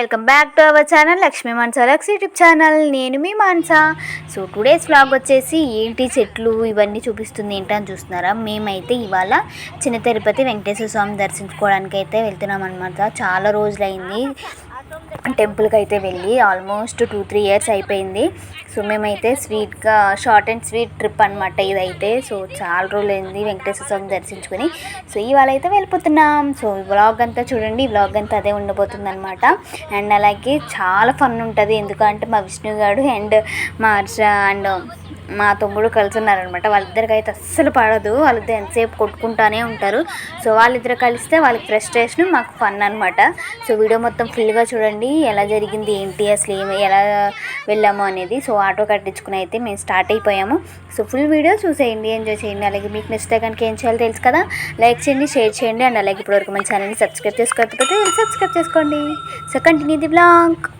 Welcome back to our channel Lakshmi Mansa lux YouTube channel. నేను మీ Mansa. So today's vlog వచ్చేసి ఏంటి చెట్లు ఇవన్నీ చూపిస్తుంది ఏంటని చూస్తున్నారా? మేమైతే ఇవాళ చిన్న తిరుపతి వెంకటేశ్వర స్వామి దర్శించుకోవడానికి అయితే వెళ్తున్నాం అనమాట చాలా రోజులైంది. టెంపుల్కి అయితే వెళ్ళి ఆల్మోస్ట్ టూ త్రీ ఇయర్స్ అయిపోయింది. సో మేమైతే స్వీట్గా షార్ట్ అండ్ స్వీట్ ట్రిప్ అనమాట ఇదైతే. సో చాలా రోజులు అయింది వెంకటేశ్వర స్వామి దర్శించుకొని. సో ఇవాళ అయితే వెళ్ళిపోతున్నాం. సో వ్లాగ్ అంతా చూడండి. వ్లాగ్ అంతా అదే ఉండబోతుంది అనమాట అండ్ అలాగే చాలా ఫన్ ఉంటుంది. ఎందుకంటే మా విష్ణు గారు అండ్ మా హర్ష అండ్ మా తమ్ముడు కలిసి ఉన్నారనమాట వాళ్ళిద్దరికి అయితే అస్సలు పడదు. వాళ్ళిద్దరు ఎంతసేపు కొట్టుకుంటానే ఉంటారు. సో వాళ్ళిద్దరు కలిస్తే వాళ్ళకి ఫ్రస్ట్రేషన్ మాకు ఫన్ అనమాట. సో వీడియో మొత్తం ఫుల్గా చూడండి. ఎలా జరిగింది ఏంటి అసలు ఏమి ఎలా వెళ్ళాము అనేది. సో ఆటో కట్టించుకుని అయితే మేము స్టార్ట్ అయిపోయాము. సో ఫుల్ వీడియో చూసేయండి ఎంజాయ్ చేయండి. అలాగే మీకు నచ్చితే కనుక ఏం చేయాలో తెలుసు కదా? లైక్ చేయండి షేర్ చేయండి. అండ్ అలాగే ఇప్పటివరకు మన ఛానల్ని సబ్స్క్రైబ్ చేసుకోకపోతే సబ్స్క్రైబ్ చేసుకోండి. సో కంటిన్యూ ది బ్లాగ్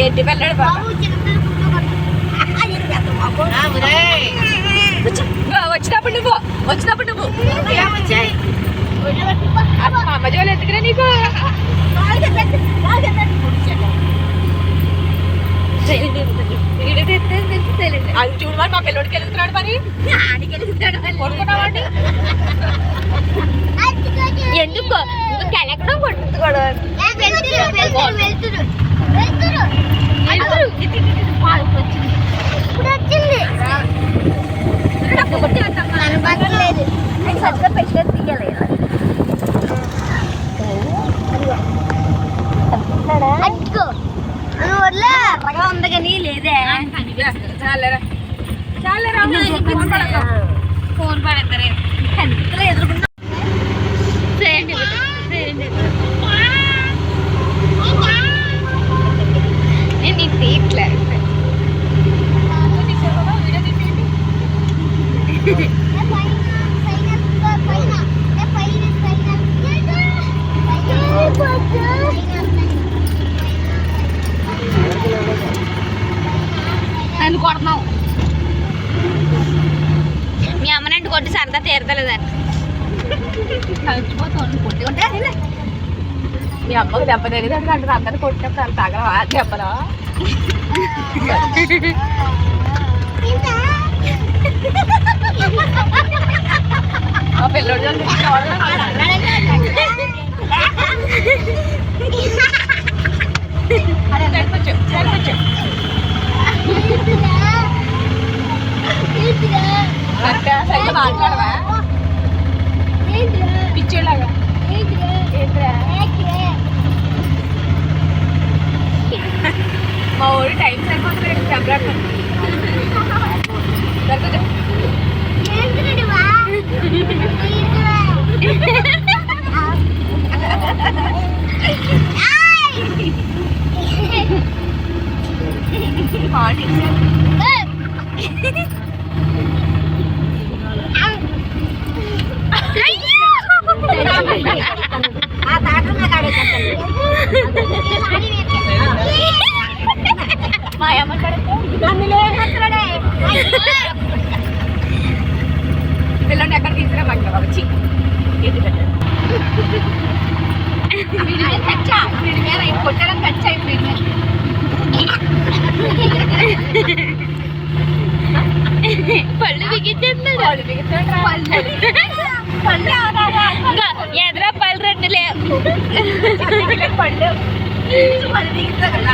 ఏంటి వెళ్ళాడు వచ్చినప్పుడు నువ్వు వచ్చినప్పుడు నువ్వు. అమ్మ జోలు ఎందుకురా నీకు? అది చూడు మరి మా పిల్లోడికి వెళ్తున్నాడు. మరి కొడుకున్నావాడి ఎందుకు ఇంకా కెలకడం కొట్టుకోవడం ఇప్పుడు వచ్చింది కనపడలేదు సరిగ్గా పెట్టలేదు తీయలేదు అట్టుకో నువ్వు వదిలే ఎర్రగా ఉంది కానీ లేదే చాలేరా చాలేరా ఫోన్ పడతారే కంటిలో ఎదురుకున్నా నేను నీకు తీయట్లే నన్ను కొడుతున్నావు మీ అమ్మనంటే కొట్టి సరదా తీరతలేదని కలిసిపోతాను కొట్టి ఉంటే మీ అమ్మకు దెబ్బ తెలియదు అంటే అందరు కొట్టినప్పుడు అంత తగలవా దెబ్బలో? మా పిల్లడు అక్క సరిగ్గా మాట్లాడవా? పిచ్చోళ్ళగా. ఎదురా పళ్ళు రెండు లేవు పళ్ళు వాళ్ళు మిగతా కదా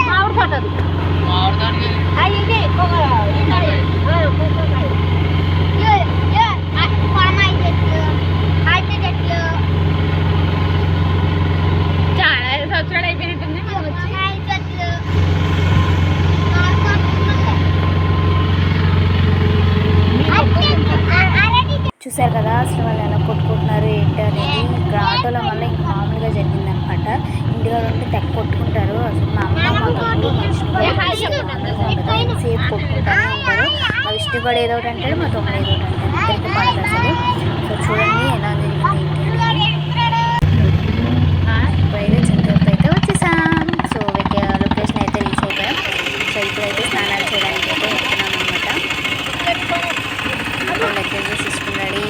మామిడి తోట అది మామిడి ಹಾಂ ఇది ఇది చూసారు కదా అసలు వాళ్ళు ఎలా కొట్టుకుంటున్నారు ఏంటి అనేది. ఇక్కడ ఆటోల వల్ల ఇంకా మామూలుగా జరిగిందనమాట ఇంటిగా ఉంటే తెగ కొట్టుకుంటారు. అసలు మా అమ్మ మా తమ్ముడు మా సేపు కొట్టుకుంటానే ఉంటారు మా విష్ణు కూడా. ఏదో ఒకటి అంటాడు మా తొమ్మిది ఏదో ఒకటి అంటాడు ఇద్దరికి అసలు. సో చూడండి ఎలా జరిగింది ఏంటి అనేది ఇప్పుడైతే చింతూరుతో అయితే వచ్చేసాం సో లొకేషన్ అయితే రీచ్ అయిపోయాం సో ఇప్పుడైతే స్నానాలు చేయడానికి అయితే వెళ్తున్నాం అనమాట లగేజెస్ తీసుకుని రెడీ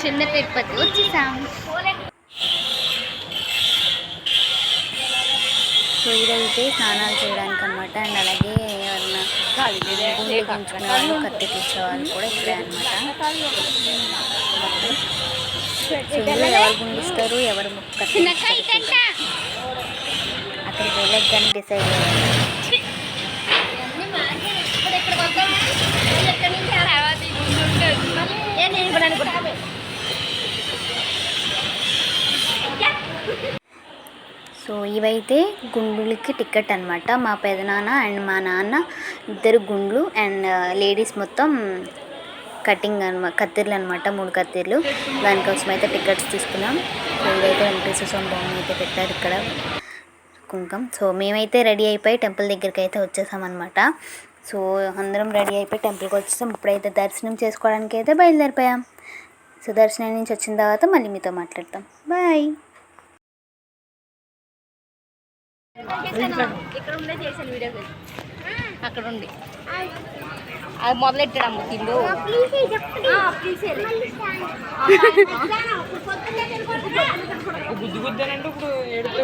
చిన్న వచ్చేసాం సో ఇదైతే స్నానాలు చేయడానికి అనమాట అండ్ అలాగే ఎవరన్నా వాళ్ళు కత్తి తెచ్చే వాళ్ళు కూడా ఇక్కడే అనమాట సో ఎవరు గుండిస్తారు ఎవరు కత్తి అక్కడికి వెళ్ళక కానీ డిసైడ్ సో ఇవైతే గుండులకి టికెట్ అనమాట మా పెదనాన్న అండ్ మా నాన్న ఇద్దరు గుండ్లు అండ్ లేడీస్ మొత్తం కటింగ్ అనమాట కత్తిర్లు అనమాట మూడు కత్తిర్లు. దానికోసం అయితే టికెట్స్ తీసుకున్నాం. సో ఇదైతే వెంకటేశ్వర స్వామి బొమ్మ అయితే పెట్టారు ఇక్కడ కుంకం. సో మేమైతే రెడీ అయిపోయి టెంపుల్ దగ్గరికి అయితే వచ్చేసామన్నమాట సో అందరం రెడీ అయిపోయి టెంపుల్కి వచ్చేసాం. ఇప్పుడైతే దర్శనం చేసుకోవడానికి అయితే బయలుదేరిపోయాం. సో దర్శనం నుంచి వచ్చిన తర్వాత మళ్ళీ మీతో మాట్లాడతాం. బాయ్! ఇక్కడ ఉండే చేశాను వీడియో అక్కడ ఉంది అది తిండు గుద్దు గుద్దానంటే ఇప్పుడు ఏడుతూ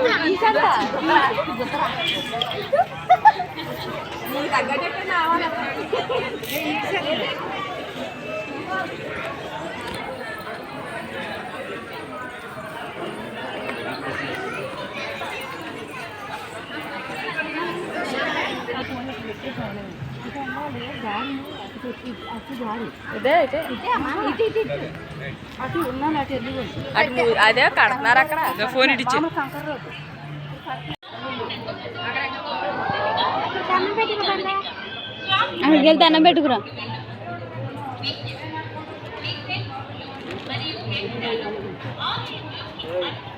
ఇదే అయితే. అటు అదే కడుతున్నారు అక్కడ. ఫోన్ ఇడిచి అక్కడికి వెళ్తే అన్నం పెట్టుకురా. Thank you.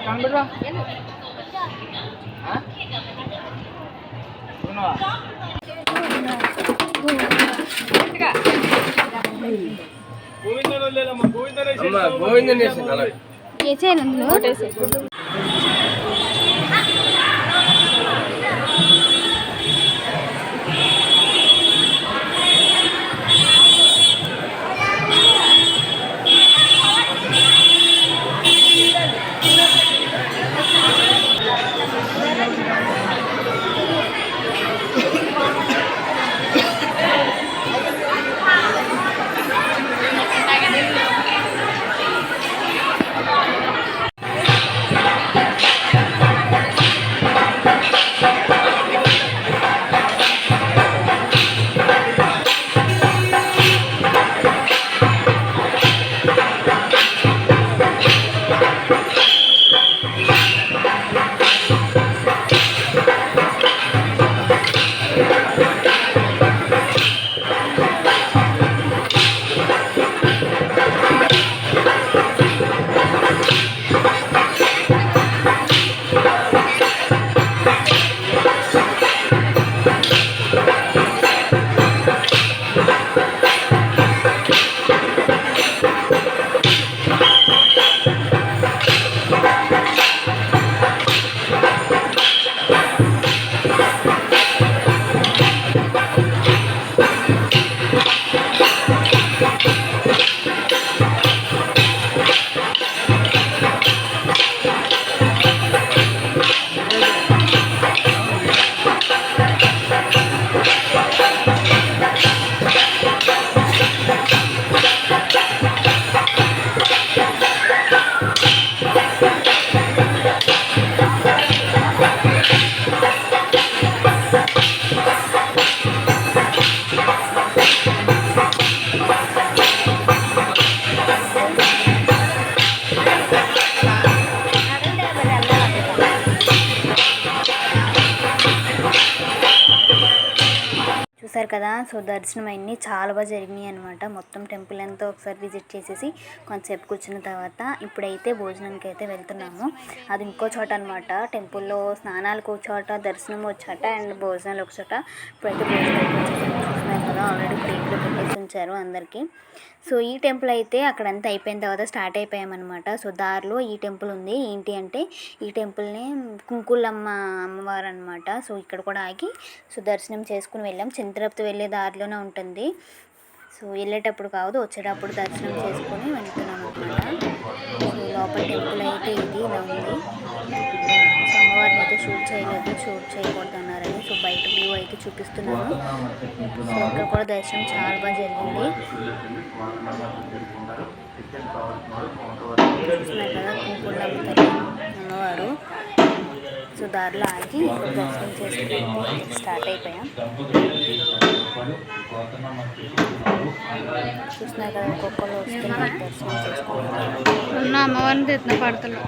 కనబడరా? గోవిందన్ వేసేయాలి అందులో? చూసారు కదా సో దర్శనం అన్నీ చాలా బాగా జరిగినాయి అనమాట మొత్తం టెంపుల్ అంతా ఒకసారి విజిట్ చేసేసి కొంతసేపు కూర్చున్న తర్వాత ఇప్పుడైతే భోజనానికి అయితే వెళ్తున్నాము. అది ఇంకో చోట అనమాట టెంపుల్లో స్నానాలకు ఒక చోట దర్శనం ఒక చోట అండ్ భోజనాలు ఒక చోట. ఇప్పుడైతే భోజనం కదా ఆల్రెడీ ప్లేట్లో పెట్టేసి ఉంచారు అందరికీ. సో ఈ టెంపుల్ అయితే అక్కడంతా అయిపోయిన తర్వాత స్టార్ట్ అయిపోయామన్నమాట. సో దారిలో ఈ టెంపుల్ ఉంది. ఏంటి అంటే ఈ టెంపుల్ని కుంకులమ్మ అమ్మవారు అనమాట సో ఇక్కడ కూడా ఆగి సో దర్శనం చేసుకుని వెళ్ళాం. చింతరప్తి వెళ్ళే దారిలోనే ఉంటుంది. సో వెళ్ళేటప్పుడు కాదు వచ్చేటప్పుడు దర్శనం చేసుకొని వెళ్తున్నాం అనమాట సో లోపల టెంపుల్ అయితే ఇది ఇలా ఉంది. అయితే షూట్ చేయలేదు షూట్ చేయకూడదు అన్నారని సో బయట వ్యూ అయితే చూపిస్తున్నాను. సో అక్కడ కూడా దర్శనం చాలా బాగా జరిగింది. చూస్తున్నారు కదా కుంకుళ్ళమ్మ తల్లి అమ్మవారు. సో దారిలో ఆగి దర్శనం చేసుకుని స్టార్ట్ అయిపోయాం. చూస్తున్నారు కదా ఒక్కొక్కరు వస్తున్నారు దర్శనం చేసుకుంటున్నారు. ఉన్న అమ్మవారిని తెచ్చిన పడతలు.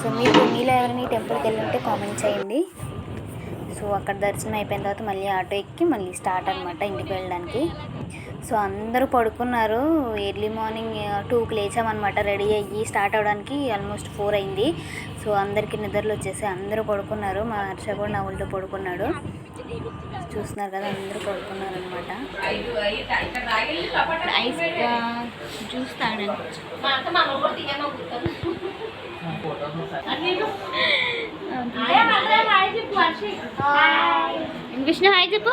సో మీరు మీలో ఎవరైనా ఈ టెంపుల్కి వెళ్ళి ఉంటే కామెంట్ చేయండి. సో అక్కడ దర్శనం అయిపోయిన తర్వాత మళ్ళీ ఆటో ఎక్కి మళ్ళీ స్టార్ట్ అనమాట ఇంటికి వెళ్ళడానికి. సో అందరూ పడుకున్నారు. ఎర్లీ మార్నింగ్ టూకి లేచామన్నమాట. రెడీ అయ్యి స్టార్ట్ అవ్వడానికి ఆల్మోస్ట్ ఫోర్ అయింది. సో అందరికీ నిద్రలు వచ్చేసి అందరూ పడుకున్నారు. మా హర్ష కూడా నా ఒళ్ళో పడుకున్నాడు. చూస్తున్నారు కదా అందరూ పడుకున్నారు అనమాట జ్యూస్ తాగడానికి. విష్ణు హాయ్ చెప్పు.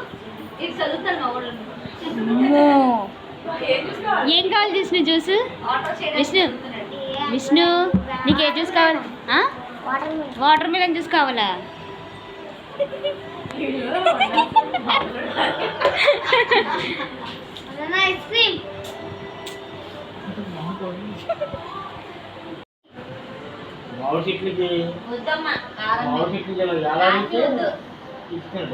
ఏం కావాలి విష్ణు జ్యూస్? విష్ణు. విష్ణు నీకు ఏ జ్యూస్ కావాలి? వాటర్ మిలన్ జ్యూస్ కావాలా? ఐస్ క్రీమ్ చెట్లకి చెట్లకి ఇలా ఎలా అయితే ఇస్తుంది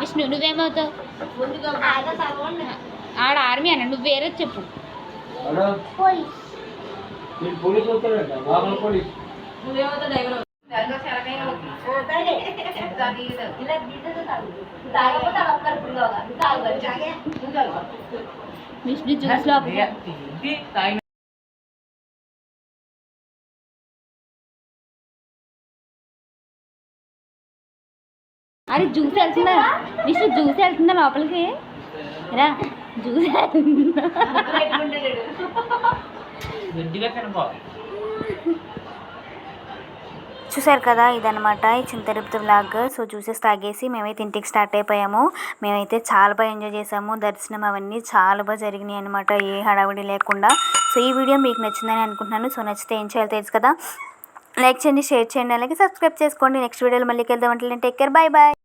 విష్ణు నువ్వేమవుతావు? ఆడ ఆర్మీ అన్న నువ్వు వేరే చెప్పు. పోలీసు వస్తారంట లోపల పోలీసు. విష్ణు జ్యూస్లో ఇది తాగిన అరే జ్యూస్ వెళ్తుందా విష్ణు జ్యూస్ వెళ్తుందా లోపలికి రా జ్యూస్ వెళ్తుందా గట్టిగా తినబాలి చూసారు కదా ఇదనమాట ఈ చింతరుప్తి బ్లాగ్ సో జ్యూసెస్ తాగేసి మేమైతే ఇంటికి స్టార్ట్ అయిపోయాము. మేమైతే చాలా బాగా ఎంజాయ్ చేసాము దర్శనం అవన్నీ చాలా బాగా జరిగినాయి అనమాట ఏ హడావిడి లేకుండా. సో ఈ వీడియో మీకు నచ్చిందని అనుకుంటున్నాను. సో నచ్చితే ఏం చేయాలి తెలుసు కదా. లైక్ చేయండి షేర్ చేయండి. అలాగే సబ్స్క్రైబ్ చేసుకోండి. నెక్స్ట్ వీడియోలో మళ్ళీ వెళ్దామంటే టేక్ కేర్. Bye bye.